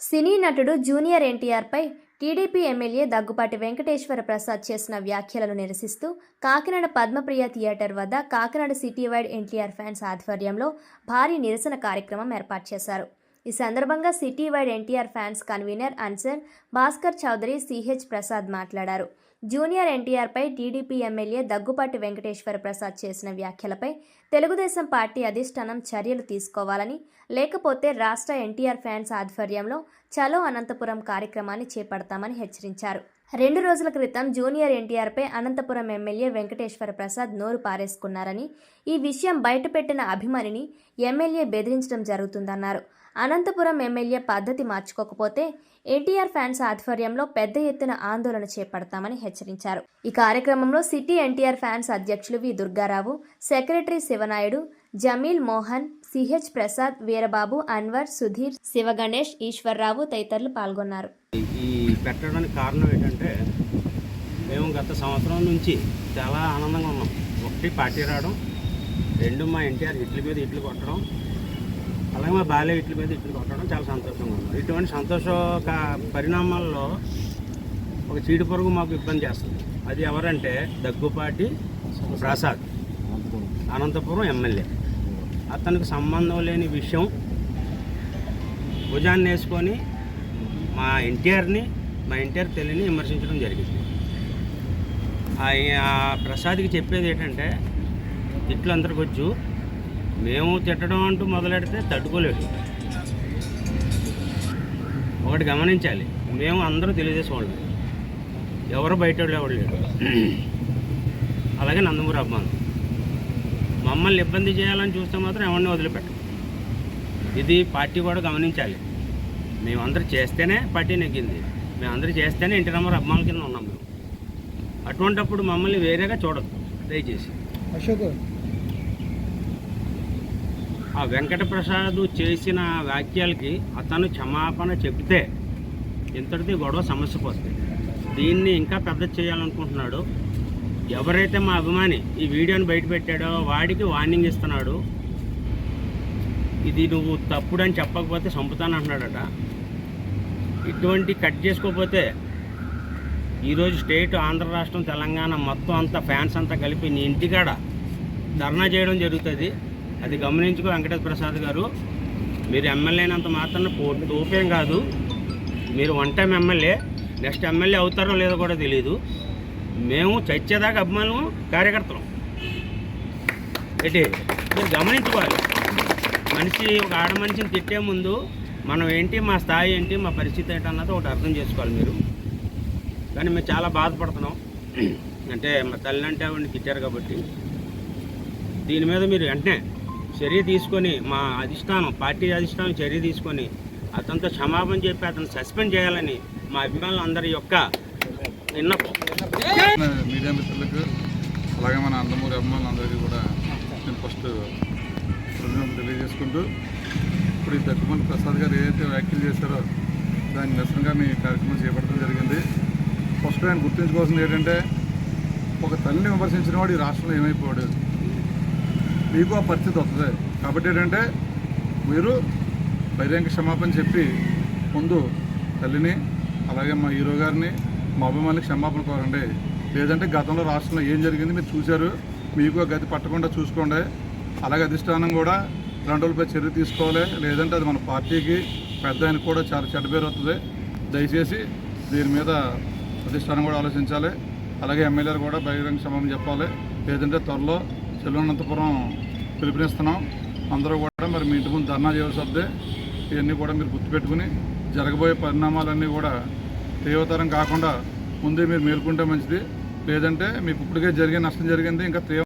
సినీ నటుడు జూనియర్ ఎన్టీఆర్పై TDP MLA Daggupati Venkateswara Prasad చేసిన వ్యాఖ్యలను నిరసిస్తూ కాకినాడ పద్మప్రియ థియేటర్ వద్ద Kakinada city wide NTR fans ఆధ్వర్యంలో భారీ నిరసన కార్యక్రమం ఏర్పాటు చేశారు. ఈ సందర్భంగా city wide NTR fans convener Ansar Bhaskar Chowdary CH Prasad మాట్లాడారు. జూనియర్ ఎన్టీఆర్పై టీడీపీ ఎమ్మెల్యే దగ్గుపాటి వెంకటేశ్వర ప్రసాద్ చేసిన వ్యాఖ్యలపై తెలుగుదేశం పార్టీ అధిష్టానం చర్యలు తీసుకోవాలని లేకపోతే రాష్ట్ర ఎన్టీఆర్ ఫ్యాన్స్ ఆధ్వర్యంలో చలో అనంతపురం కార్యక్రమాన్ని చేపడతామని హెచ్చరించారు. రెండు రోజుల క్రితం జూనియర్ ఎన్టీఆర్పై అనంతపురం ఎమ్మెల్యే వెంకటేశ్వర ప్రసాద్ నోరు పారేసుకున్నారని ఈ విషయం బయటపెట్టిన అభిమానిని ఎమ్మెల్యే బెదిరించడం జరుగుతుందన్నారు. అనంతపురం ఎమ్మెల్యే పద్ధతి మార్చుకోకపోతే ఎన్టీఆర్ ఫ్యాన్స్ ఆధ్వర్యంలో పెద్ద ఎత్తున ఆందోళన చేపడతామని హెచ్చరించారు. ఈ కార్యక్రమంలో సిటీ ఎన్టీఆర్ ఫ్యాన్స్ అధ్యక్షులు V. Durgarao secretary Sivanaidu Jameel Mohan CH Prasad Veerababu Anwar Sudheer Sivaganesh Eswarrao తదితరులు పాల్గొన్నారు. ఈ పెట్టడానికి కారణం ఏంటంటే మేము గత సంవత్సరం నుంచి చాలా ఆనందంగా ఉన్నాం. ఒకటి పార్టీ రావడం రెండు మా ఎన్టీఆర్ ఇట్ల మీద ఇట్లు కొట్టడం అలాగే మా బాల్య ఇట్ల మీద ఇట్లు కొట్టడం చాలా సంతోషంగా ఉంది. ఇటువంటి సంతోష పరిణామాల్లో ఒక చీడి పొరుగు మాకు ఇబ్బంది చేస్తుంది. అది ఎవరంటే దగ్గుపాటి ప్రసాద్ అనంతపురం ఎమ్మెల్యే. అతనికి సంబంధం లేని విషయం భుజాన్ని వేసుకొని మా ఎన్టీఆర్ని మా ఎన్టీఆర్ తెలియని విమర్శించడం జరిగింది. ఆ- ప్రసాద్కి చెప్పేది ఏంటంటే ఇట్లు అందరికి వచ్చు మేము తిట్టడం అంటూ మొదలెడితే తట్టుకోలేదు. ఒకటి గమనించాలి. మేము అందరూ తెలుగుదేశం వాళ్ళు. ఎవరు బయట వాళ్ళు ఎవరు లేడు అలాగే నందమూరి అభిమానం మమ్మల్ని ఇబ్బంది చేయాలని చూస్తే మాత్రం ఎవరిని వదిలిపెట్టం. ఇది పార్టీ కూడా గమనించాలి. మేమందరూ చేస్తేనే పార్టీ నెగ్గింది. మేమందరూ చేస్తేనే ఇంటి నెంబర్ అభిమానుల కింద ఉన్నాం మేము. అటువంటప్పుడు మమ్మల్ని వేరేగా చూడదు దయచేసి. అశోక్ ఆ వెంకటప్రసాద్ చేసిన వాక్యాలకి అతను క్షమాపణ చెబితే ఇంతటిది గొడవ సమస్య పోతుంది. దీన్ని ఇంకా పెద్ద చేయాలనుకుంటున్నాడు. ఎవరైతే మా అభిమాని ఈ వీడియోని బయట పెట్టాడో వాడికి వార్నింగ్ ఇస్తున్నాడు. ఇది నువ్వు తప్పుడని చెప్పకపోతే చంపుతాను అంటున్నాడట ఇటువంటి కట్ చేసుకోకపోతే ఈరోజు స్టేట్ ఆంధ్ర రాష్ట్రం తెలంగాణ మొత్తం అంతా ఫ్యాన్స్ అంతా కలిపి నీ ఇంటికాడ ధర్నా చేయడం జరుగుతుంది. అది గమనించుకో వెంకటేశ్వర ప్రసాద్ గారు. మీరు ఎమ్మెల్యే అయినంత మాత్రం తోపేం కాదు. మీరు one time MLA next MLA అవుతారో లేదో కూడా తెలియదు మేము చచ్చేదాకా అభిమానులు కార్యకర్తలు. ఏంటి? మీరు గమనించుకోవాలి. మనిషి ఒక ఆడ మనిషిని తిట్టే ముందు మనం ఏంటి మా స్థాయి ఏంటి మా పరిస్థితి ఏంటి అన్నది ఒకటి అర్థం చేసుకోవాలి మీరు. కానీ మేము చాలా బాధపడుతున్నాం. అంటే మా తల్లి అంటే ఆవిడని తిట్టారు కాబట్టి. దీని మీద మీరు వెంటనే చర్య తీసుకొని మా అధిష్టానం పార్టీ అధిష్టానం చర్య తీసుకొని అతనితో క్షమాపణ చెప్పి అతను సస్పెండ్ చేయాలని మా అభిమానులు అందరి యొక్క విన్నపం. మీడియా మిత్రులకు అలాగే మన అందమూరి అభిమానులందరికీ కూడా నేను ఫస్ట్ తెలియజేసుకుంటూ ఇప్పుడు ఈ దగ్గుమని ప్రసాద్ గారు ఏదైతే వ్యాఖ్యలు చేశారో దాని నిరసనగా మీ కార్యక్రమం చేపట్టడం జరిగింది. ఫస్ట్ ఆయన గుర్తించుకోవాల్సింది ఏంటంటే ఒక తల్లిని విమర్శించిన వాడు ఈ రాష్ట్రంలో ఏమైపోయాడు మీకు ఆ పరిస్థితి వస్తుంది. కాబట్టి ఏంటంటే మీరు బహిరంగ క్షమాపణ చెప్పి ముందు తల్లిని అలాగే మా హీరో గారిని మా అభిమానులకు క్షమాపణ కోరండి. లేదంటే గతంలో రాష్ట్రంలో ఏం జరిగింది మీరు చూశారు. మీకు ఆ గతి పట్టకుండా చూసుకోండి. అలాగే అధిష్టానం కూడా ఇలాంటి చర్య తీసుకోవాలి. లేదంటే అది మన పార్టీకి పెద్ద ఆయన కూడా చాలా చెడ్డ పేరు వస్తుంది. దయచేసి దీని మీద అధిష్టానం కూడా ఆలోచించాలి. అలాగే ఎమ్మెల్యేలు కూడా బహిరంగ క్షమాపణ చెప్పాలి. లేదంటే త్వరలో తిరువనంతపురం పిలుపునిస్తున్నాం. అందరూ కూడా మరి మీ ఇంటి ముందు ధర్నా చేయవలసి ఇవన్నీ కూడా మీరు గుర్తుపెట్టుకుని జరగబోయే పరిణామాలన్నీ కూడా తీవ్రతరం కాకుండా ముందే మీరు మేల్కుంటే మంచిది. లేదంటే మీకు ఇప్పటికే జరిగే నష్టం జరిగింది ఇంకా తీవ్ర